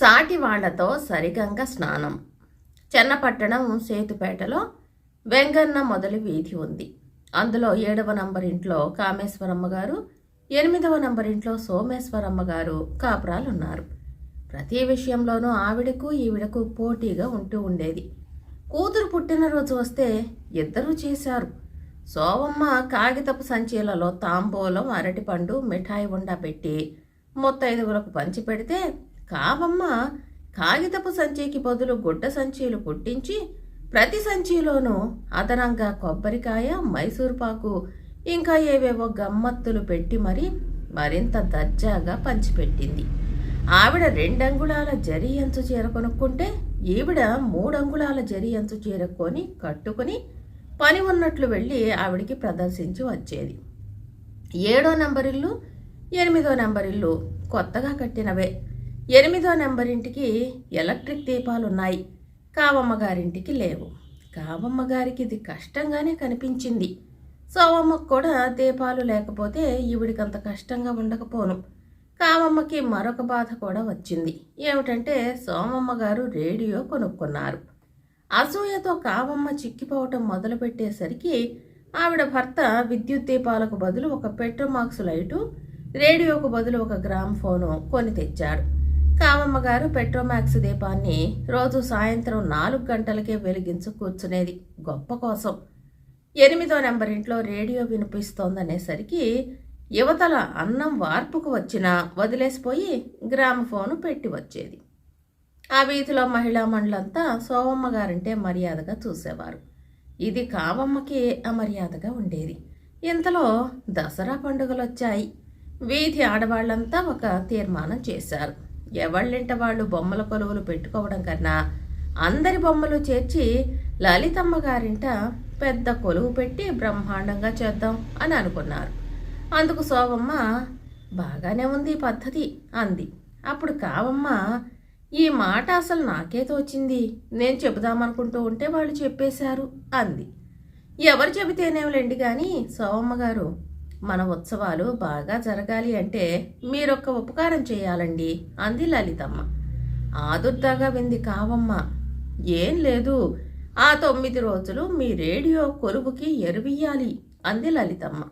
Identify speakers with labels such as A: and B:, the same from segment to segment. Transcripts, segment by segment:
A: సాటి సరిగంగ సరిగంగా స్నానం. చెన్నపట్టణం సేతుపేటలో వెంగన్న మొదలు వీధి ఉంది. అందులో ఏడవ నంబర్ ఇంట్లో కామేశ్వరమ్మ గారు ఎనిమిదవ నంబర్ ఇంట్లో సోమేశ్వరమ్మ గారు కాపురాలున్నారు. ప్రతి విషయంలోనూ ఆవిడకు ఈవిడకు పోటీగా ఉంటూ ఉండేది. కూతురు పుట్టినరోజు వస్తే ఇద్దరూ చేశారు. సోవమ్మ కాగితపు సంచీలలో తాంబూలం అరటిపండు మిఠాయి ఉండా పెట్టి ముత్తైదుగులకు పంచి పెడితే కావమ్మ కాగితపు సంచికి బదులు గుడ్డ సంచీలు కుట్టించి ప్రతి సంచిలోనూ అదనంగా కొబ్బరికాయ మైసూర్పాకు ఇంకా ఏవేవో గమ్మత్తులు పెట్టి మరి మరింత దర్జాగా పంచిపెట్టింది. ఆవిడ రెండంగుళాల జరి అంచు చీర కొనుక్కుంటే ఈవిడ మూడంగుళాల జరి అంచు చీర కొని కట్టుకుని పని ఉన్నట్లు వెళ్ళి ఆవిడికి ప్రదర్శించి వచ్చేది. ఏడో నంబరిల్లు ఎనిమిదో నంబరిల్లు కొత్తగా కట్టినవే. ఎనిమిదో నెంబర్ ఇంటికి ఎలక్ట్రిక్ దీపాలు ఉన్నాయి కావమ్మ గారింటికి లేవు. కావమ్మ గారికి ఇది కష్టంగానే కనిపించింది. సోవమ్మకు కూడా దీపాలు లేకపోతే ఈవిడికంత కష్టంగా ఉండకపోను. కావమ్మకి మరొక బాధ కూడా వచ్చింది. ఏమిటంటే సోమమ్మ గారు రేడియో కొనుక్కున్నారు. అసూయతో కావమ్మ చిక్కిపోవటం మొదలుపెట్టేసరికి ఆవిడ భర్త విద్యుత్ దీపాలకు బదులు ఒక పెట్రోమాక్స్ లైటు రేడియోకు బదులు ఒక గ్రామ్ ఫోను కొని తెచ్చాడు. కావమ్మ గారు పెట్రోమాక్స్ దీపాన్ని రోజు సాయంత్రం నాలుగు గంటలకే వెలిగించు కూర్చునేది గొప్ప కోసం. ఎనిమిదో నెంబర్ ఇంట్లో రేడియో వినిపిస్తోందనేసరికి యువతల అన్నం వార్పుకు వచ్చినా వదిలేసిపోయి గ్రామఫోను పెట్టి వచ్చేది. ఆ వీధిలో మహిళా మండలంతా సోవమ్మ గారంటే మర్యాదగా చూసేవారు. ఇది కావమ్మకి అమర్యాదగా ఉండేది. ఇంతలో దసరా పండుగలు వచ్చాయి వీధి ఆడవాళ్ళంతా ఒక తీర్మానం చేశారు. ఎవళ్ళింట వాళ్ళు బొమ్మల కొలువులు పెట్టుకోవడం కన్నా అందరి బొమ్మలు చేర్చి లలితమ్మ గారింట పెద్ద కొలువు పెట్టి బ్రహ్మాండంగా చేద్దాం అని అనుకున్నారు. అందుకు శోభమ్మ బాగానే ఉంది ఈ పద్ధతి అంది. అప్పుడు కావమ్మ ఈ మాట అసలు నాకే తోచింది. నేను చెబుదామనుకుంటూ ఉంటే వాళ్ళు చెప్పేశారు అంది. ఎవరు చెబితేనేమిలేండి కానీ సోమమ్మ గారు మన ఉత్సవాలు బాగా జరగాలి అంటే మీరొక్క ఉపకారం చేయాలండి. అంది లలితమ్మ. ఆదుర్దాగా వింది కావమ్మ. ఏం లేదు. ఆ తొమ్మిది రోజులు మీ రేడియో కొలువుకి ఎరువియ్యాలి అంది లలితమ్మ.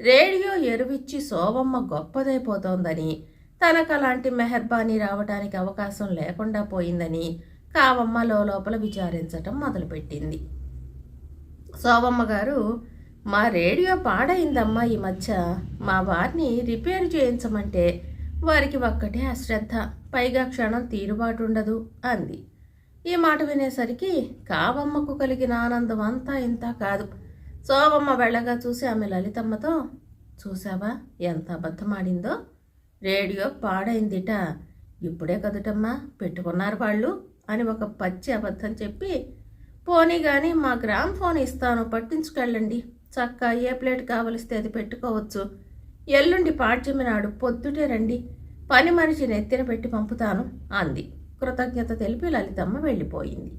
A: రేడియో ఎరువిచ్చి సోవమ్మ గొప్పదైపోతోందని తనకు అలాంటి మెహర్బానీ రావడానికి అవకాశం లేకుండా పోయిందని కావమ్మ లోపల విచారించటం మొదలుపెట్టింది. సోవమ్మ గారు మా రేడియో పాడైందమ్మా ఈ మధ్య. మా వారిని రిపేర్ చేయించమంటే వారికి ఒక్కటే అశ్రద్ధ. పైగా క్షణం తీరుబాటు ఉండదు అంది. ఈ మాట వినేసరికి కావమ్మకు కలిగిన ఆనందం అంతా ఇంత కాదు. సోవమ్మ వెళ్ళగా చూసి ఆమె లలితమ్మతో చూసావా ఎంత అబద్ధమాడిందో? రేడియో పాడైందిట. ఇప్పుడే కదుటమ్మా పెట్టుకున్నారు వాళ్ళు అని ఒక పచ్చి అబద్ధం చెప్పి పోనీ కానీ మా గ్రామ్ ఫోన్ ఇస్తాను పట్టించుకెళ్ళండి. చక్క ఏ ప్లేట్ కావలిస్తే అది పెట్టుకోవచ్చు. ఎల్లుండి పాడ్యమి నాడు పొద్దుటే రండి. పని మనిషి నెత్తిన పెట్టి పంపుతాను అంది. కృతజ్ఞత తెలిపి లలితమ్మ వెళ్ళిపోయింది.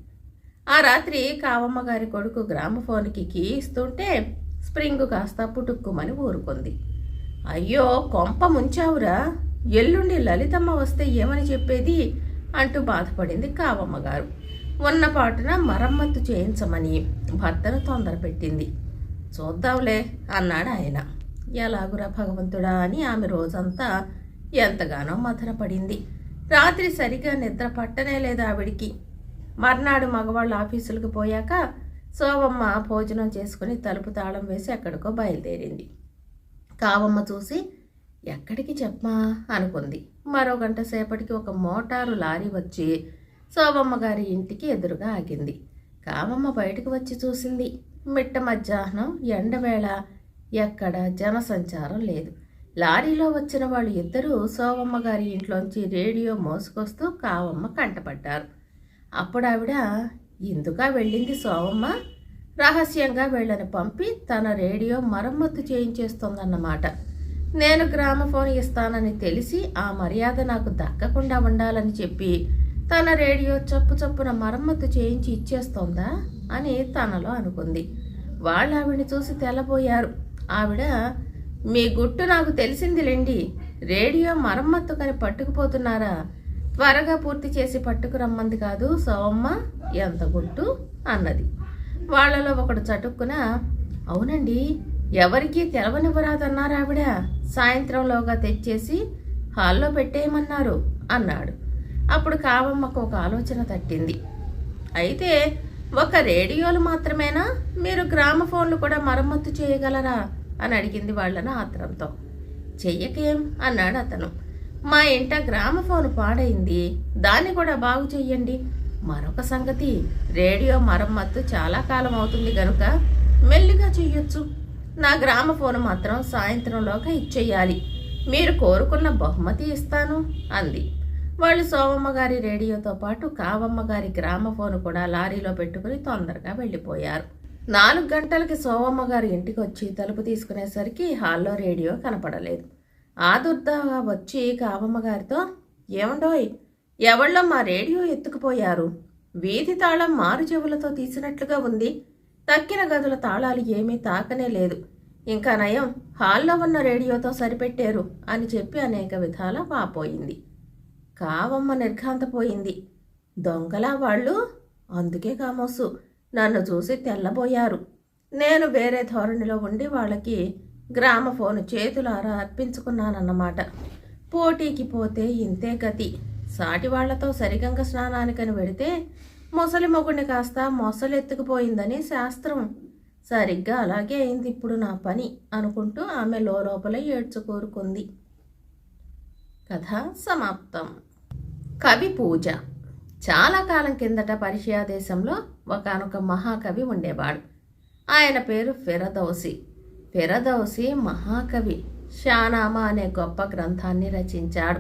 A: ఆ రాత్రి కావమ్మ గారి కొడుకు గ్రామఫోన్కి కీ ఇస్తుంటే స్ప్రింగ్ కాస్త పుటుక్కుమని ఊరుకుంది. అయ్యో కొంప ముంచావురా. ఎల్లుండి లలితమ్మ వస్తే ఏమని చెప్పేది అంటూ బాధపడింది కావమ్మ గారు. ఉన్న పాటున మరమ్మత్తు చేయించమని భర్తను తొందర పెట్టింది చూద్దాంలే అన్నాడు ఆయన. ఎలాగురా భగవంతుడా అని ఆమె రోజంతా ఎంతగానో మధురపడింది. రాత్రి సరిగా నిద్ర పట్టనే లేదు ఆవిడికి. మర్నాడు మగవాళ్ళు ఆఫీసులకు పోయాక శోభమ్మ భోజనం చేసుకుని తలుపు తాళం వేసి ఎక్కడికో బయలుదేరింది. కావమ్మ చూసి ఎక్కడికి చెప్పమా? అనుకుంది. మరో గంట సేపటికి ఒక మోటారు లారీ వచ్చి శోభమ్మ గారి ఇంటికి ఎదురుగా ఆగింది. కావమ్మ బయటకు వచ్చి చూసింది. మిట్ట మధ్యాహ్నం ఎండవేళ ఎక్కడ జనసంచారం లేదు. లారీలో వచ్చిన వాళ్ళు ఇద్దరూ సోవమ్మ గారి ఇంట్లోంచి రేడియో మోసుకొస్తూ కావమ్మ కంటపడ్డారు. అప్పుడు ఆవిడ ఎందుకా వెళ్ళింది సోవమ్మ? రహస్యంగా వీళ్ళని పంపి తన రేడియో మరమ్మతు చేయించేస్తోందన్నమాట. నేను గ్రామఫోన్ ఇస్తానని తెలిసి ఆ మర్యాద నాకు దక్కకుండా ఉండాలని చెప్పి తన రేడియో చప్పు చప్పున మరమ్మతు చేయించి ఇచ్చేస్తోందా? అని తనలో అనుకుంది. వాళ్ళు ఆవిడ్ని చూసి తెల్లబోయారు. ఆవిడ మీ గుట్టు నాకు తెలిసిందిలేండి రేడియో మరమ్మత్తు కని పట్టుకుపోతున్నారా? త్వరగా పూర్తి చేసి పట్టుకురమ్మంది కాదు సోమమ్మ ఎంత గుట్టు? అన్నది. వాళ్ళలో ఒకడు చటుక్కున అవునండి ఎవరికీ తెలవనివ్వరాదన్నారు ఆవిడ. సాయంత్రంలోగా తెచ్చేసి హాల్లో పెట్టేయమన్నారు అన్నాడు. అప్పుడు కావమ్మకు ఒక ఆలోచన తట్టింది. అయితే ఒక రేడియోలు మాత్రమేనా? మీరు గ్రామఫోన్లు కూడా మరమ్మతు చేయగలరా? అని అడిగింది వాళ్ళను ఆత్రంతో. చెయ్యకేం? అన్నాడు అతను. మా ఇంట గ్రామఫోన్ పాడైంది. దాన్ని కూడా బాగు చెయ్యండి. మరొక సంగతి రేడియో మరమ్మత్తు చాలా కాలం అవుతుంది గనుక మెల్లిగా చెయ్యొచ్చు. నా గ్రామఫోన్ మాత్రం సాయంత్రంలోగా ఇచ్చేయాలి. మీరు కోరుకున్న బహుమతి ఇస్తాను అంది. వాళ్ళు సోమమ్మ గారి రేడియోతో పాటు కావమ్మ గారి గ్రామఫోన్ కూడా లారీలో పెట్టుకుని తొందరగా వెళ్ళిపోయారు. నాలుగు గంటలకి సోమమ్మ గారి ఇంటికి వచ్చి తలుపు తీసుకునేసరికి హాల్లో రేడియో కనపడలేదు. ఆదుర్దాగా వచ్చి కావమ్మ గారితో ఏమండోయ్ ఎవళ్ళో మా రేడియో ఎత్తుకుపోయారు? వీధి తాళం మారు చెవులతో తీసినట్లుగా ఉంది. తక్కిన గదుల తాళాలు ఏమీ తాకనే లేదు. ఇంకా నయం హాల్లో ఉన్న రేడియోతో సరిపెట్టారు అని చెప్పి అనేక విధాల వాపోయింది. కావమ్మ నిర్ఘాంతపోయింది. దొంగలా వాళ్ళు అందుకే కామోసు. నన్ను చూసి తెల్లబోయారు. నేను వేరే ధోరణిలో ఉండి వాళ్ళకి గ్రామఫోన్ చేతులారా అర్పించుకున్నానన్నమాట. పోటీకి పోతే ఇంతే గతి. సాటి వాళ్ళతో సరిగంగ స్నానానికని వెడితే మొసలి మొగుడిని కాస్త మొసలెత్తుకుపోయిందని శాస్త్రం. సరిగ్గా అలాగే అయింది ఇప్పుడు నా పని అనుకుంటూ ఆమె లోపల ఏడ్చుకోరుకుంది కథ సమాప్తం. కవి పూజ. చాలా కాలం కిందట పర్షియా దేశంలో ఒకనొక మహాకవి ఉండేవాడు. ఆయన పేరు ఫిరదౌసి. ఫిరదౌసి మహాకవి. షానామా అనే గొప్ప గ్రంథాన్ని రచించాడు.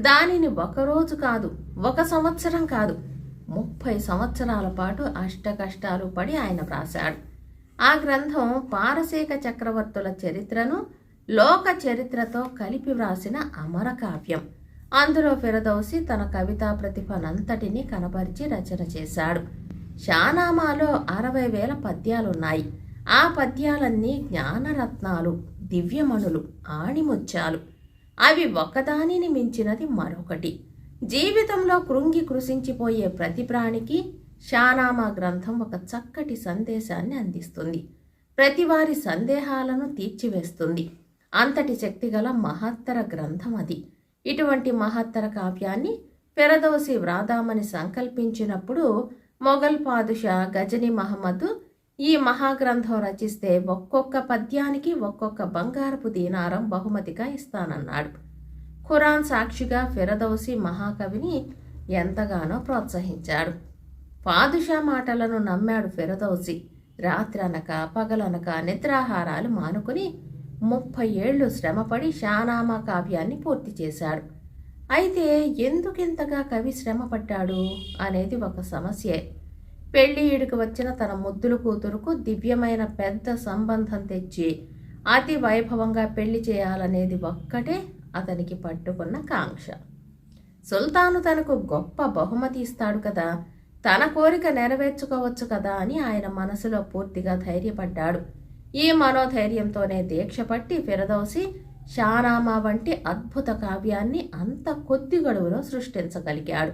A: దానిని ఒకరోజు కాదు ఒక సంవత్సరం కాదు ముప్పై సంవత్సరాల పాటు అష్ట కష్టాలు పడి ఆయన వ్రాశాడు. ఆ గ్రంథం పారసీక చక్రవర్తుల చరిత్రను లోక చరిత్రతో కలిపి వ్రాసిన అమర కావ్యం. అందులో ఫిరదౌసి తన కవితా ప్రతిభనంతటినీ కనబరిచి రచన చేశాడు. షానామాలో అరవై వేల పద్యాలున్నాయి. ఆ పద్యాలన్నీ జ్ఞానరత్నాలు దివ్యమణులు ఆణిముత్యాలు. అవి ఒకదానిని మించినది మరొకటి. జీవితంలో కృంగి కృషించిపోయే ప్రతి ప్రాణికి షానామా గ్రంథం ఒక చక్కటి సందేశాన్ని అందిస్తుంది. ప్రతివారి సందేహాలను తీర్చివేస్తుంది. అంతటి శక్తిగల మహత్తర గ్రంథం అది. ఇటువంటి మహత్తర కావ్యాన్ని పెరదోసి వ్రాదామని సంకల్పించినప్పుడు మొఘల్ పాదుషా గజని మహమ్మద్ ఈ మహాగ్రంథం రచిస్తే ఒక్కొక్క పద్యానికి ఒక్కొక్క బంగారపు దీనారం బహుమతిగా ఇస్తానన్నాడు. ఖురాన్ సాక్షిగా ఫిరదౌసి మహాకవిని ఎంతగానో ప్రోత్సహించాడు. పాదుషా మాటలను నమ్మాడు ఫిరదౌసి. రాత్రనక పగలనక నిద్రాహారాలు మానుకుని ముప్పై ఏళ్ళు శ్రమపడి షానామా కావ్యాన్ని పూర్తి చేశాడు. అయితే ఎందుకింతగా కవి శ్రమపడ్డాడు అనేది ఒక సమస్యే. పెళ్ళి ఈడుకు వచ్చిన తన ముద్దుల కూతురుకు దివ్యమైన పెద్ద సంబంధం తెచ్చి అతి వైభవంగా పెళ్ళి చేయాలనేది ఒక్కటే అతనికి పట్టుకున్న కాంక్ష. సుల్తాను తనకు గొప్ప బహుమతి ఇస్తాడు కదా తన కోరిక నెరవేర్చుకోవచ్చు కదా అని ఆయన మనసులో పూర్తిగా ధైర్యపడ్డాడు. ఈ మనోధైర్యంతోనే దీక్ష పట్టి ఫిరదౌసి షానామా వంటి అద్భుత కావ్యాన్ని అంత కొద్ది గడువులో సృష్టించగలిగాడు.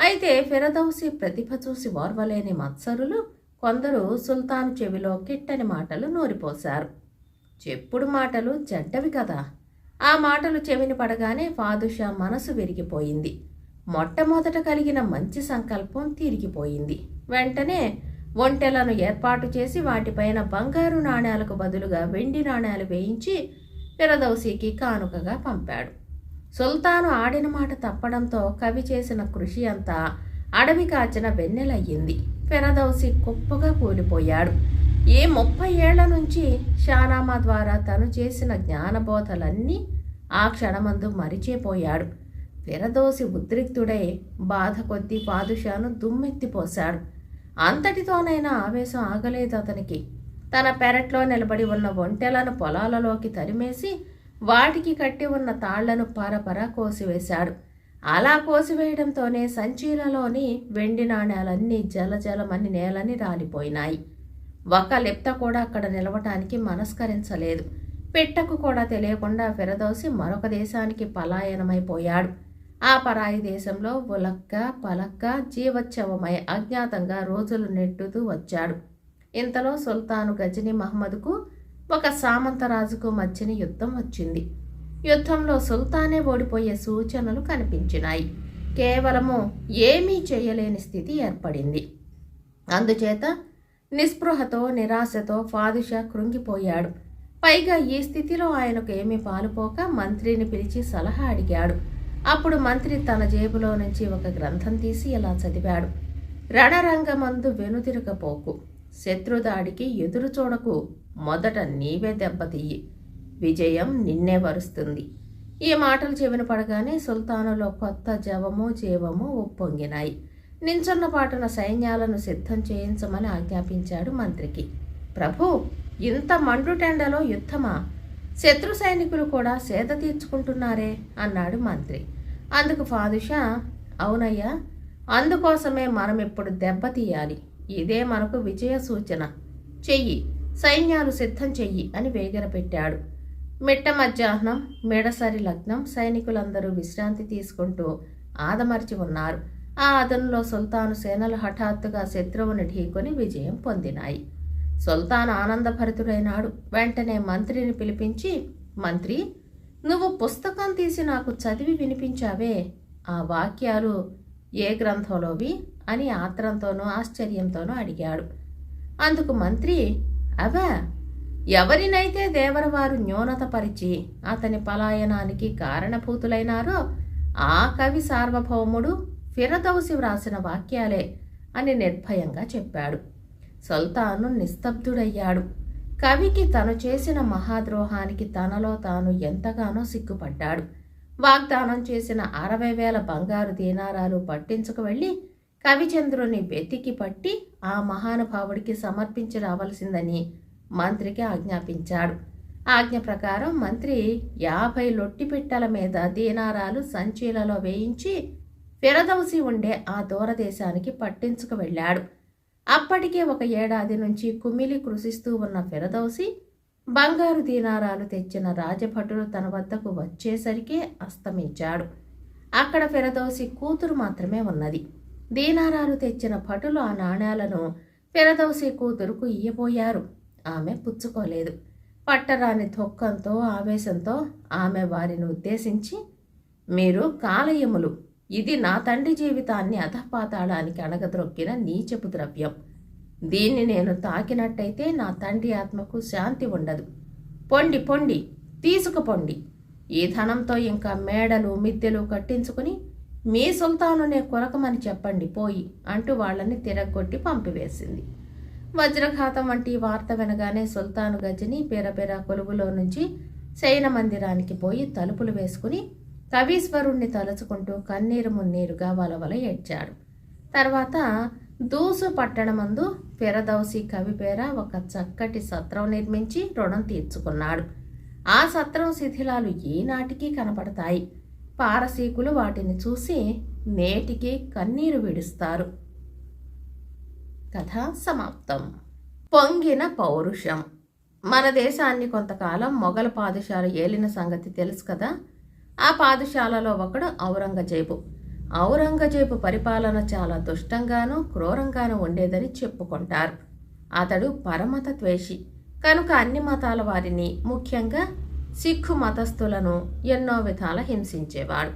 A: అయితే ఫిరదౌసి ప్రతిభ చూసి ఓర్వలేని మత్సరులు కొందరు సుల్తాన్ చెవిలో కిట్టని మాటలు నూరిపోశారు. చెప్పుడు మాటలు చెడ్డవి కదా. ఆ మాటలు చెవిని పడగానే ఫాదుషా మనసు విరిగిపోయింది. మొట్టమొదట కలిగిన మంచి సంకల్పం తిరిగిపోయింది. వెంటనే ఒంటెలను ఏర్పాటు చేసి వాటిపైన బంగారు నాణ్యాలకు బదులుగా వెండి నాణ్యాలు వేయించి ఫిరదౌసికి కానుకగా పంపాడు. సుల్తాను ఆడిన మాట తప్పడంతో కవి చేసిన కృషి అంతా అడవి కాచిన వెన్నెలయ్యింది. ఫిరదౌసి కుప్పగా కూలిపోయాడు. ఈ ముప్పై ఏళ్ళ నుంచి షానామా ద్వారా తను చేసిన జ్ఞానబోధలన్నీ ఆ క్షణమందు మరిచేపోయాడు. ఫిరదోసి ఉద్రిక్తుడై బాధ కొద్దీ పాదుషాను దుమ్మెత్తిపోశాడు. అంతటితోనైనా ఆవేశం ఆగలేదు అతనికి. తన పెరట్లో నిలబడి ఉన్న ఒంటెలను పొలాలలోకి తరిమేసి వాటికి కట్టి ఉన్న తాళ్ళను పరపర కోసివేశాడు. అలా కోసివేయడంతోనే సంచీలలోని వెండి నాణేలన్నీ జలజలమని నేలని రాలిపోయినాయి. ఒక లిప్త కూడా అక్కడ నిలవటానికి మనస్కరించలేదు. పెట్టకు కూడా తెలియకుండా ఫిరదోసి మరొక దేశానికి పలాయనమైపోయాడు. ఆ పరాయి దేశంలో ఉలక్క పలక్క జీవోత్సవమై అజ్ఞాతంగా రోజులు నెట్టుతూ వచ్చాడు. ఇంతలో సుల్తాను గజని మహమ్మద్కు ఒక సామంతరాజుకు మధ్యన యుద్ధం వచ్చింది. యుద్ధంలో సుల్తానే ఓడిపోయే సూచనలు కనిపించినాయి. కేవలము ఏమీ చేయలేని స్థితి ఏర్పడింది. అందుచేత నిస్పృహతో నిరాశతో ఫాదుషా కృంగిపోయాడు. పైగా ఈ స్థితిలో ఆయనకు ఏమీ పాలుపోక మంత్రిని పిలిచి సలహా అడిగాడు. అప్పుడు మంత్రి తన జేబులో నుంచి ఒక గ్రంథం తీసి ఇలా చదివాడు. రణరంగమందు వెనుతిరగపోకు శత్రుదాడికి ఎదురు చూడకు. మొదట నీవే దెబ్బతీయి విజయం నిన్నే వరుస్తుంది. ఈ మాటలు చెవిన పడగానే సుల్తానులో కొత్త జవము జీవము ఉప్పొంగినాయి. నించున్న పాటున సైన్యాలను సిద్ధం చేయించమని ఆజ్ఞాపించాడు మంత్రికి. ప్రభు ఇంత మండుటెండలో యుద్ధమా? శత్రు సైనికులు కూడా సేద తీర్చుకుంటున్నారే అన్నాడు మంత్రి. అందుకు ఫాదుషా అవునయ్యా అందుకోసమే మనం ఇప్పుడు దెబ్బతీయాలి ఇదే మనకు విజయ సూచన. చెయ్యి సైన్యాలు సిద్ధం చెయ్యి అని వేగరపెట్టాడు మిట్ట మధ్యాహ్నం మెడసరి లగ్నం సైనికులందరూ విశ్రాంతి తీసుకుంటూ ఆదమర్చి ఉన్నారు. ఆ అదనులో సుల్తాను సేనలు హఠాత్తుగా శత్రువుని ఢీకొని విజయం పొందినాయి. సుల్తాన్ ఆనందభరితుడైనాడు. వెంటనే మంత్రిని పిలిపించి మంత్రి నువ్వు పుస్తకం తీసి నాకు చదివి వినిపించావే. ఆ వాక్యాలు ఏ గ్రంథంలోవి? అని ఆత్రంతోనూ ఆశ్చర్యంతోనూ అడిగాడు. అందుకు మంత్రి అవా ఎవరినైతే దేవరవారు న్యూనతపరిచి అతని పలాయనానికి కారణభూతులైనారో ఆ కవి సార్వభౌముడు ఫిరదౌసి వ్రాసిన వాక్యాలే అని నిర్భయంగా చెప్పాడు. సుల్తాను నిస్తబ్దుడయ్యాడు. కవికి తను చేసిన మహాద్రోహానికి తనలో తాను ఎంతగానో సిగ్గుపడ్డాడు. వాగ్దానం చేసిన అరవై వేల బంగారు దీనారాలు పట్టించుకు వెళ్ళి కవిచంద్రుని వెతికి పట్టి ఆ మహానుభావుడికి సమర్పించి రావలసిందని మంత్రికి ఆజ్ఞాపించాడు. ఆజ్ఞ ప్రకారం మంత్రి యాభై లొట్టిపిట్టల మీద దీనారాలు సంచీలలో వేయించి ఫిరదౌసి ఉండే ఆ దూరదేశానికి పట్టించుకు వెళ్ళాడు. అప్పటికే ఒక ఏడాది నుంచి కుమిలి కృషిస్తూ ఉన్న ఫిరదౌసి బంగారు దీనారాలు తెచ్చిన రాజభటులు తన వద్దకు వచ్చేసరికే అస్తమించాడు. అక్కడ ఫిరదౌసి కూతురు మాత్రమే ఉన్నది. దీనారాలు తెచ్చిన భటులు ఆ నాణ్యాలను ఫిరదౌసి కూతురుకు ఇయ్యబోయారు. ఆమె పుచ్చుకోలేదు. పట్టరాని దుఃఖంతో ఆవేశంతో ఆమె వారిని ఉద్దేశించి మీరు కాలయములు ఇది నా తండ్రి జీవితాన్ని అధపాతాళానికి అణగద్రొక్కిన నీచపు ద్రవ్యం. దీన్ని నేను తాకినట్టయితే నా తండ్రి ఆత్మకు శాంతి ఉండదు. పొండి పొండి తీసుకుపొండి. ఈ ధనంతో ఇంకా మేడలు మిద్దెలు కట్టించుకుని మీ సుల్తానునే కొరకమని చెప్పండి పోయి అంటూ వాళ్ళని తిరగొట్టి పంపివేసింది. వజ్రఘాతం వంటి వార్త వినగానే సుల్తాను గజని పేరపేర కొలువులో నుంచి శయన మందిరానికి పోయి తలుపులు వేసుకుని కవీశ్వరుణ్ణి తలుచుకుంటూ కన్నీరు మున్నీరుగా వలవల ఏడ్చాడు. తర్వాత దూసు పట్టణమందు పెరదౌసి కవి పేర ఒక చక్కటి సత్రం నిర్మించి రుణం తీర్చుకున్నాడు. ఆ సత్రం శిథిలాలు ఈనాటికి కనపడతాయి. పారసీకులు వాటిని చూసి నేటికి కన్నీరు విడుస్తారు. కథ సమాప్తం. పొంగిన పౌరుషం. మన దేశాన్ని కొంతకాలం మొఘల పాదుషాలు ఏలిన సంగతి తెలుసు కదా? ఆ పాదశాలలో ఒకడు ఔరంగజేబు. ఔరంగజేబు పరిపాలన చాలా దుష్టంగానూ క్రూరంగానూ ఉండేదని చెప్పుకుంటారు. అతడు పరమత ద్వేషి. కనుక అన్ని మతాల వారిని ముఖ్యంగా సిక్కు మతస్థులను ఎన్నో విధాల హింసించేవాడు.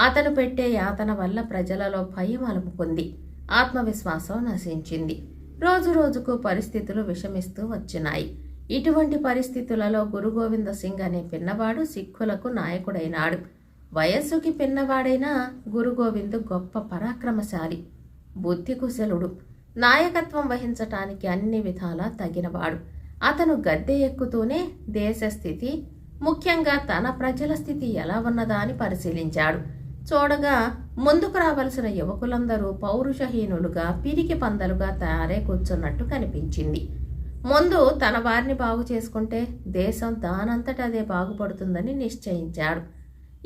A: అతను పెట్టే యాతన వల్ల ప్రజలలో భయం అలుపుకుంది. ఆత్మవిశ్వాసం నశించింది. రోజు రోజుకు పరిస్థితులు విషమిస్తూ వచ్చినాయి. ఇటువంటి పరిస్థితులలో గురు గోవింద సింగ్ అనే పిన్నవాడు సిక్కులకు నాయకుడైనాడు. వయస్సుకి పిన్నవాడైన గురు గోవింద్ గొప్ప పరాక్రమశాలి బుద్ధి కుశలుడు నాయకత్వం వహించటానికి అన్ని విధాలా తగినవాడు. అతను గద్దె ఎక్కుతూనే దేశ స్థితి ముఖ్యంగా తన ప్రజల స్థితి ఎలా ఉన్నదా అని పరిశీలించాడు. చూడగా ముందుకు రావలసిన యువకులందరూ పౌరుషహీనులుగా పిరికి పందలుగా తయారై కూర్చున్నట్టు కనిపించింది. ముందు తన వారిని బాగు చేసుకుంటే దేశం దానంతట అదే బాగుపడుతుందని నిశ్చయించాడు.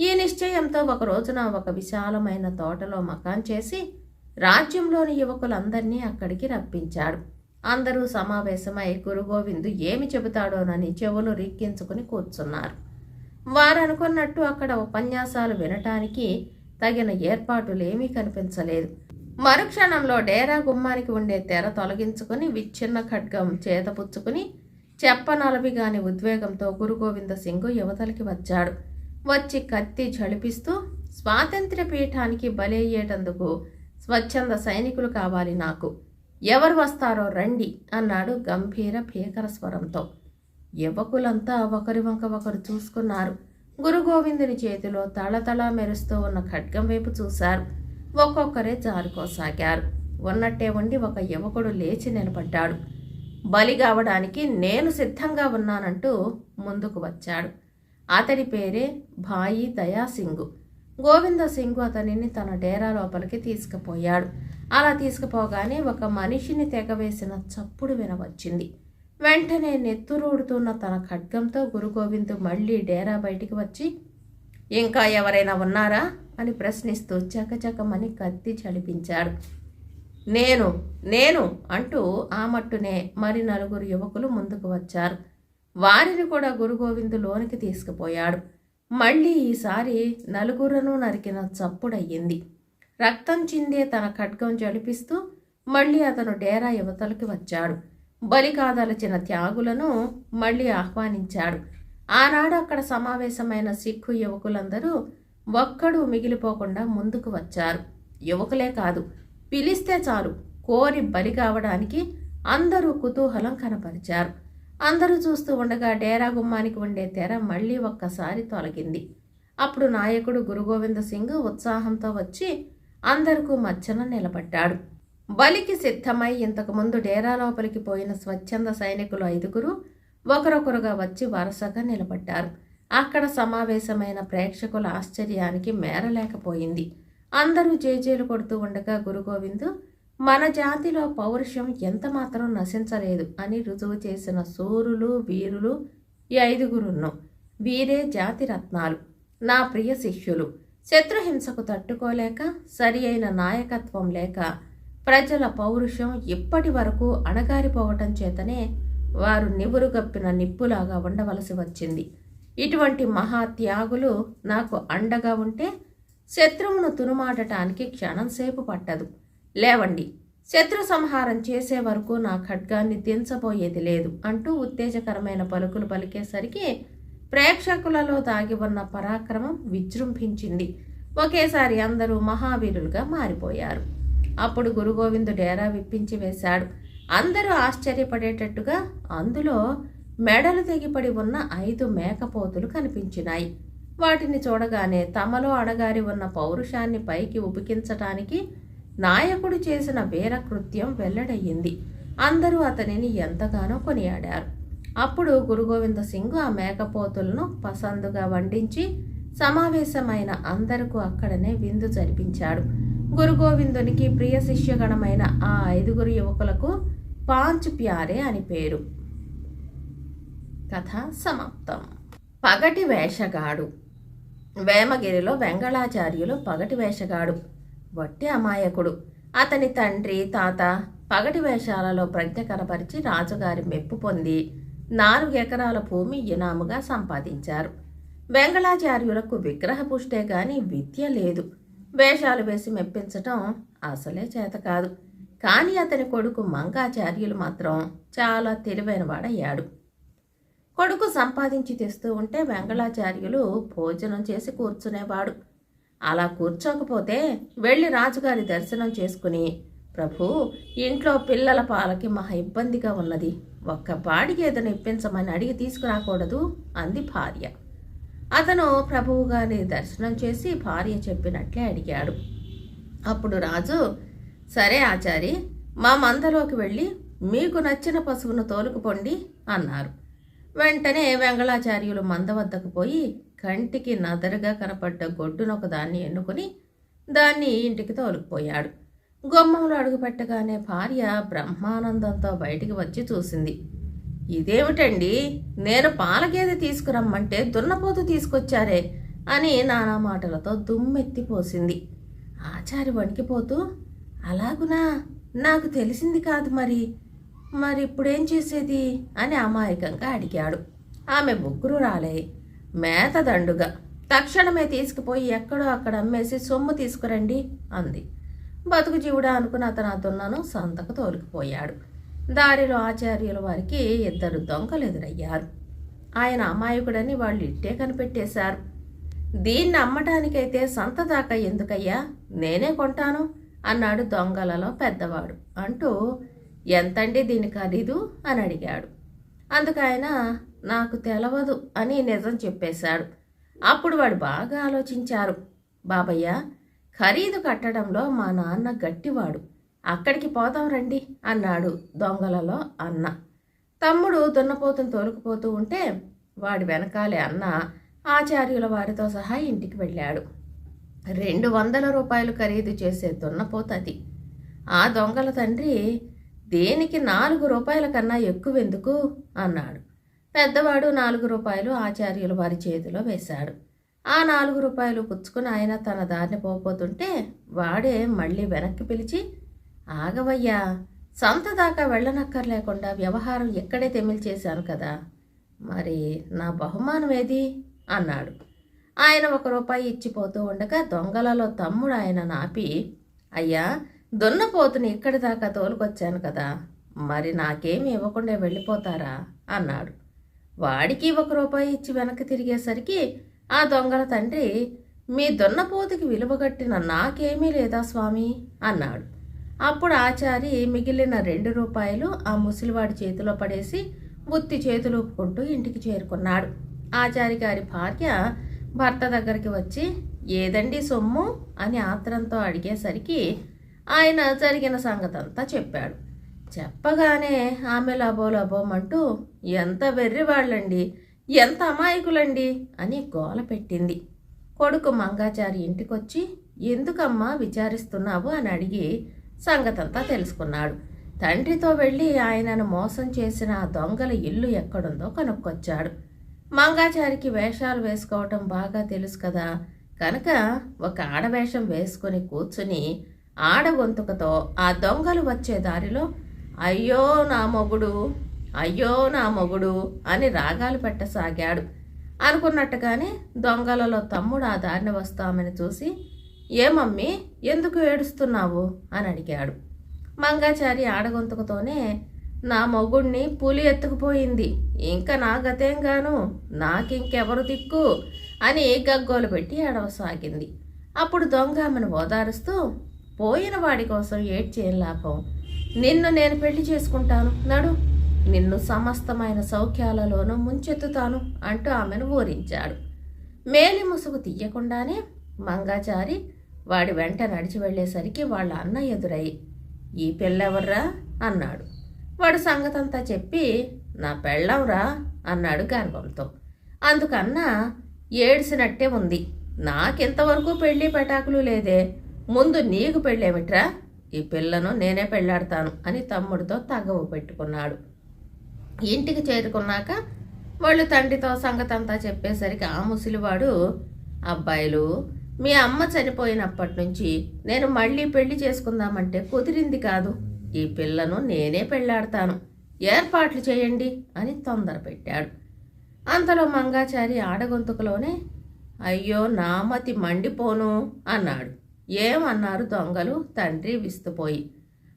A: ఈ నిశ్చయంతో ఒక రోజున ఒక విశాలమైన తోటలో మకాన్ చేసి రాజ్యంలోని యువకులందరినీ అక్కడికి రప్పించాడు. అందరూ సమావేశమై గురుగోవిందు ఏమి చెబుతాడోనని చెవులు రిక్కించుకుని కూర్చున్నారు. వారు అనుకున్నట్టు అక్కడ ఉపన్యాసాలు వినటానికి తగిన ఏర్పాటులేమీ కనిపించలేదు. మరుక్షణంలో డేరా గుమ్మానికి ఉండే తెర తొలగించుకుని విచ్ఛిన్న ఖడ్గం చేతపుచ్చుకుని చెప్పనలవిగాని ఉద్వేగంతో గురు గోవింద సింగ్ యువతలకి వచ్చాడు. వచ్చి కత్తి జడిపిస్తూ స్వాతంత్ర్య పీఠానికి బలయ్యేటందుకు స్వచ్ఛంద సైనికులు కావాలి నాకు. ఎవరు వస్తారో రండి అన్నాడు గంభీర భీకర స్వరంతో. యువకులంతా ఒకరి వంక ఒకరు చూసుకున్నారు. గురు గోవిందుని చేతిలో తళతళ మెరుస్తూ ఉన్న ఖడ్గం వైపు చూశారు. ఒక్కొక్కరే జారుకోసాగారు ఉన్నట్టే ఉండి ఒక యువకుడు లేచి నిలబడ్డాడు. బలి కావడానికి నేను సిద్ధంగా ఉన్నానంటూ ముందుకు వచ్చాడు. అతడి పేరే భాయి దయాసింగు. గోవింద సింగు అతనిని తన డేరా లోపలికి తీసుకుపోయాడు. అలా తీసుకుపోగానే ఒక మనిషిని తెగవేసిన చప్పుడు వినవచ్చింది. వెంటనే నెత్తురూడుతున్న తన ఖడ్గంతో గురు గోవింద్ మళ్ళీ డేరా బయటికి వచ్చి ఇంకా ఎవరైనా ఉన్నారా? అని ప్రశ్నిస్తూ చకచకమని కత్తి చలిపించాడు. నేను నేను అంటూ ఆ మట్టునే మరి నలుగురు యువకులు ముందుకు వచ్చారు. వారిని కూడా గురుగోవిందు లోనికి తీసుకుపోయాడు. మళ్ళీ ఈసారి నలుగురును నరికిన చప్పుడయ్యింది. రక్తం చిందే తన ఖడ్గం జడిపిస్తూ మళ్ళీ అతను డేరా యువతలకి వచ్చాడు. బలి కాదలచిన త్యాగులను మళ్ళీ ఆహ్వానించాడు. ఆనాడు అక్కడ సమావేశమైన సిక్కు యువకులందరూ ఒక్కడు మిగిలిపోకుండా ముందుకు వచ్చారు. యువకులే కాదు పిలిస్తే చాలు కోరి బలి కావడానికి అందరూ కుతూహలం కనపరిచారు. అందరూ చూస్తూ ఉండగా డేరా గుమ్మానికి ఉండే తెర మళ్ళీ ఒక్కసారి తొలగింది. అప్పుడు నాయకుడు గురుగోవింద సింగ్ ఉత్సాహంతో వచ్చి అందరికీ మధ్యన నిలబడ్డాడు. బలికి సిద్ధమై ఇంతకుముందు డేరా లోపలికి పోయిన స్వచ్ఛంద సైనికులు ఐదుగురు ఒకరొకరుగా వచ్చి వరుసగా నిలబడ్డారు. అక్కడ సమావేశమైన ప్రేక్షకుల ఆశ్చర్యానికి మేరలేకపోయింది. అందరూ జేజేలు కొడుతూ ఉండగా గురుగోవిందు మన జాతిలో పౌరుషం ఎంతమాత్రం నశించలేదు అని రుజువు చేసిన సూరులు వీరులు ఈ ఐదుగురును వీరే జాతి రత్నాలు నా ప్రియ శిష్యులు శత్రుహింసకు తట్టుకోలేక సరి అయిన నాయకత్వం లేక ప్రజల పౌరుషం ఇప్పటి వరకు అణగారిపోవటం చేతనే వారు నివురుగప్పిన నిప్పులాగా ఉండవలసి వచ్చింది. ఇటువంటి మహాత్యాగులు నాకు అండగా ఉంటే శత్రువును తురుమాడటానికి క్షణం సేపు పట్టదు. లేవండి శత్రు సంహారం చేసే వరకు నా ఖడ్గాన్ని దించబోయేది లేదు అంటూ ఉత్తేజకరమైన పలుకులు పలికేసరికి ప్రేక్షకులలో దాగి ఉన్న పరాక్రమం విజృంభించింది. ఒకేసారి అందరూ మహావీరులుగా మారిపోయారు. అప్పుడు గురుగోవిందు డేరా విప్పించి వేశాడు. అందరూ ఆశ్చర్యపడేటట్టుగా అందులో మెడలు తెగిపడి ఉన్న ఐదు మేకపోతులు కనిపించినాయి. వాటిని చూడగానే తమలో అడగారి ఉన్న పౌరుషాన్ని పైకి ఉపికించటానికి నాయకుడు చేసిన వీరకృత్యం వెల్లడయ్యింది. అందరూ అతనిని ఎంతగానో కొనియాడారు. అప్పుడు గురుగోవింద సింగ్ ఆ మేకపోతులను పసందుగా వండించి సమావేశమైన అందరకు అక్కడనే విందు జరిపించాడు. గురుగోవిందునికి ప్రియ శిష్యగణమైన ఆ ఐదుగురు యువకులకు పాంచ్ ప్యారే అని పేరు. కథ సమాప్తం. పగటి వేషగాడు. వేమగిరిలో వెంగళాచార్యులు పగటి వేషగాడు. వట్టి అమాయకుడు. అతని తండ్రి తాత పగటి వేషాలలో ప్రజ్ఞ కనపరిచి రాజుగారి మెప్పు పొంది నాలుగు ఎకరాల భూమి ఇనాముగా సంపాదించారు. వెంగళాచార్యులకు విగ్రహ పుష్టే గాని విద్య లేదు. వేషాలు వేసి మెప్పించటం అసలే చేత కాదు. కానీ అతని కొడుకు మంగాచార్యులు మాత్రం చాలా తెలివైనవాడయ్యాడు. కొడుకు సంపాదించి తెస్తూ ఉంటే వెంగళాచార్యులు భోజనం చేసి కూర్చునేవాడు. అలా కూర్చోకపోతే వెళ్ళి రాజుగారి దర్శనం చేసుకుని ప్రభు ఇంట్లో పిల్లల పాలకి మహా ఇబ్బందిగా ఉన్నది. ఒక్క పాడికి ఏదైనా ఇప్పించమని అడిగి తీసుకురాకూడదు అంది భార్య. అతను ప్రభువు గారి దర్శనం చేసి భార్య చెప్పినట్లే అడిగాడు. అప్పుడు రాజు సరే ఆచారి మా మందలోకి వెళ్ళి మీకు నచ్చిన పశువును తోలుకుపోండి అన్నారు. వెంటనే వెంగళాచార్యులు మంద వద్దకు పోయి కంటికి నదరుగా కనపడ్డ గొడ్డునొక దాన్ని ఎన్నుకుని దాన్ని ఇంటికి తోలుకుపోయాడు. గుమ్మంలో అడుగుపెట్టగానే భార్య బ్రహ్మానందంతో బయటికి వచ్చి చూసింది. ఇదేమిటండి? నేను పాలగేదె తీసుకురమ్మంటే దున్నపోతు తీసుకొచ్చారే అని నానా మాటలతో దుమ్మెత్తిపోసింది ఆచారి వణికిపోతూ అలాగునా? నాకు తెలిసింది కాదు మరి. మరి ఇప్పుడేం చేసేది? అని అమాయకంగా అడిగాడు. ఆమె ముగ్గురు రాలే. మేతదండుగా తక్షణమే తీసుకుపోయి ఎక్కడో అక్కడ అమ్మేసి సొమ్ము తీసుకురండి అంది. బతుకు జీవుడా అనుకుని అతను అతన్నాను సంతకు తోలుకుపోయాడు. దారిలో ఆచార్యుల వారికి ఇద్దరు దొంగలు ఎదురయ్యారు. ఆయన అమాయకుడని వాళ్ళు ఇట్టే కనిపెట్టేశారు. దీన్ని అమ్మటానికైతే సంత దాకా ఎందుకయ్యా? నేనే కొంటాను. అన్నాడు దొంగలలో పెద్దవాడు. అంటూ ఎంతండి దీని ఖరీదు అని అడిగాడు. అందుకైన నాకు తెలవదు అని నిజం చెప్పేశాడు. అప్పుడు వాడు బాగా ఆలోచించారు. బాబయ్య ఖరీదు కట్టడంలో మా నాన్న గట్టివాడు. అక్కడికి పోదాం రండి అన్నాడు దొంగలలో అన్న. తమ్ముడు దున్నపోతును తోలుకుపోతూ ఉంటే వాడి వెనకాలే అన్న ఆచార్యుల వారితో సహా ఇంటికి వెళ్ళాడు. రెండు వందల రూపాయలు ఖరీదు చేసే దున్నపోతది. ఆ దొంగల తండ్రి దేనికి నాలుగు రూపాయల కన్నా ఎక్కువెందుకు? అన్నాడు. పెద్దవాడు నాలుగు రూపాయలు ఆచార్యుల వారి చేతిలో వేశాడు. ఆ నాలుగు రూపాయలు పుచ్చుకుని ఆయన తన దారిని పోపోతుంటే వాడే మళ్ళీ వెనక్కి పిలిచి ఆగవయ్యా సంత దాకా వెళ్ళనక్కర్లేకుండా వ్యవహారం ఎక్కడే తెమిల్ చేశాను కదా. మరి నా బహుమానం ఏది? అన్నాడు. ఆయన ఒక రూపాయి ఇచ్చిపోతూ ఉండగా దొంగలలో తమ్ముడు ఆయన నాపి అయ్యా దున్నపోతుని ఇక్కడి దాకా తోలుకొచ్చాను కదా మరి నాకేమి ఇవ్వకుండా వెళ్ళిపోతారా? అన్నాడు. వాడికి ఒక రూపాయి ఇచ్చి వెనక్కి తిరిగేసరికి ఆ దొంగల తండ్రి మీ దున్నపోతుకి విలువగట్టిన నాకేమీ లేదా స్వామి? అన్నాడు. అప్పుడు ఆచారి మిగిలిన రెండు రూపాయలు ఆ ముసలివాడి చేతిలో పడేసి బుత్తి చేతులు ఊపుకుంటూ ఇంటికి చేరుకున్నాడు. ఆచారి గారి భార్య భర్త దగ్గరికి వచ్చి ఏదండి సొమ్ము? అని ఆత్రంతో అడిగేసరికి ఆయన జరిగిన సంగతంతా చెప్పాడు. చెప్పగానే ఆమె లబో లబోమంటూ ఎంత వెర్రివాళ్ళండి ఎంత అమాయకులండి అని గోల పెట్టింది. కొడుకు మంగాచారి ఇంటికొచ్చి ఎందుకమ్మా విచారిస్తున్నావు? అని అడిగి సంగతంతా తెలుసుకున్నాడు. తండ్రితో వెళ్ళి ఆయనను మోసం చేసిన ఆ దొంగల ఇల్లు ఎక్కడుందో కనుక్కొచ్చాడు. మంగాచారికి వేషాలు వేసుకోవటం బాగా తెలుసు కదా. కనుక ఒక ఆడవేషం వేసుకొని కూర్చుని ఆడ గొంతుకతో ఆ దొంగలు వచ్చే దారిలో అయ్యో నా మొగుడు అయ్యో నా మొగుడు అని రాగాలు పెట్టసాగాడు. అనుకున్నట్టుగానే దొంగలలో తమ్ముడు ఆ దారిని వస్తామని చూసి ఏమమ్మీ ఎందుకు ఏడుస్తున్నావు? అని అడిగాడు. మంగాచారి ఆడగొంతుకతోనే నా మొగుణ్ణి పులి ఎత్తుకుపోయింది. ఇంకా నా గతేం గాను నాకింకెవరు దిక్కు? అని గగ్గోలు పెట్టి ఏడవసాగింది. అప్పుడు దొంగ ఆమెను ఓదారుస్తూ పోయిన వాడి కోసం ఏడ్చేం లాభం? నిన్ను నేను పెళ్ళి చేసుకుంటాను. నడు. నిన్ను సమస్తమైన సౌఖ్యాలలోనూ ముంచెత్తుతాను అంటూ ఆమెను ఊరించాడు. మేలి ముసుగు తీయకుండానే మంగాచారి వాడి వెంట నడిచి వెళ్ళేసరికి వాళ్ళ అన్న ఎదురై ఈ పిల్లెవర్రా? అన్నాడు. వాడు సంగతంతా చెప్పి నా పెళ్ళంరా అన్నాడు గర్వంతో అందుకన్నా ఏడ్సినట్టే ఉంది. నాకెంతవరకు పెళ్ళి పెటాకులు లేదే. ముందు నీకు పెళ్ళేమిట్రా? ఈ పిల్లను నేనే పెళ్ళాడతాను అని తమ్ముడితో తగవు పెట్టుకున్నాడు. ఇంటికి చేరుకున్నాక వాళ్ళు తండ్రితో సంగతంతా చెప్పేసరికి ఆ ముసలివాడు అబ్బాయిలు మీ అమ్మ చనిపోయినప్పటి నుంచి నేను మళ్ళీ పెళ్ళి చేసుకుందామంటే కుదిరింది కాదు. ఈ పిల్లను నేనే పెళ్ళాడతాను ఏర్పాట్లు చేయండి అని తొందర పెట్టాడు. అంతలో మంగాచారి ఆడగొంతుకలోనే అయ్యో నామతి మండిపోను అన్నాడు. ఏమన్నారు దొంగలు? తండ్రి విస్తుపోయి.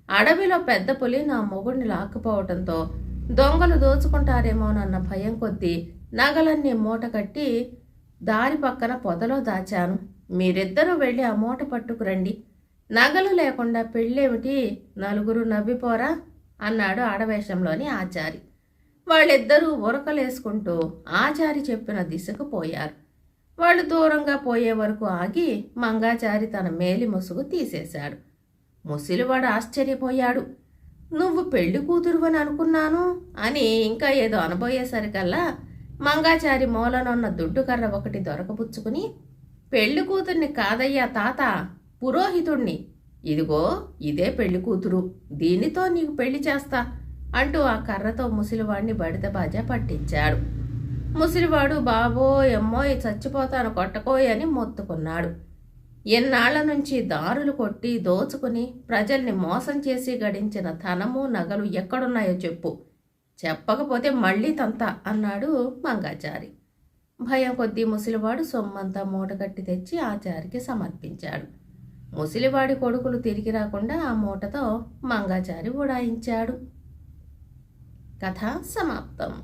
A: అడవిలో పెద్ద పులి నా మొగుడిని లాక్కుపోవటంతో దొంగలు దోచుకుంటారేమోనన్న భయం కొద్దీ నగలన్నీ మూట కట్టి దారి పక్కన పొదలో దాచాను. మీరిద్దరూ వెళ్ళి ఆ మూట పట్టుకురండి. నగలు లేకుండా పెళ్ళేమిటి? నలుగురు నవ్విపోరా? అన్నాడు ఆడవేషంలోని ఆచారి. వాళ్ళిద్దరూ ఉరకలేసుకుంటూ ఆచారి చెప్పిన దిశకు పోయారు. వాళ్ళు దూరంగా పోయే వరకు ఆగి మంగాచారి తన మేలి ముసుగు తీసేశాడు. ముసిలివాడు ఆశ్చర్యపోయాడు. నువ్వు పెళ్ళి కూతురువని అనుకున్నాను అని ఇంకా ఏదో అనబోయేసరికల్లా మంగాచారి మూలనున్న దుడ్డుకర్ర ఒకటి దొరకపుచ్చుకుని పెళ్ళి కూతుర్ని కాదయ్యా తాత పురోహితుణ్ణి ఇదిగో ఇదే పెళ్ళి కూతురు దీనితో నీకు పెళ్ళి చేస్తా అంటూ ఆ కర్రతో ముసలివాడిని బడిత బాజా పట్టించాడు. ముసిలివాడు బాబో ఎమ్మో చచ్చిపోతాను కొట్టకోయని మొత్తుకున్నాడు. ఎన్నాళ్ళ నుంచి దారులు కొట్టి దోచుకుని ప్రజల్ని మోసం చేసి గడించిన ధనము నగలు ఎక్కడున్నాయో చెప్పు. చెప్పకపోతే మళ్ళీ తంత అన్నాడు మంగాచారి. భయం కొద్దీ ముసలివాడు సొమ్మంతా మూటగట్టి తెచ్చి ఆచారికి సమర్పించాడు. ముసలివాడి కొడుకులు తిరిగి రాకుండా ఆ మూటతో మంగాచారి ఉడాయించాడు. కథ సమాప్తం.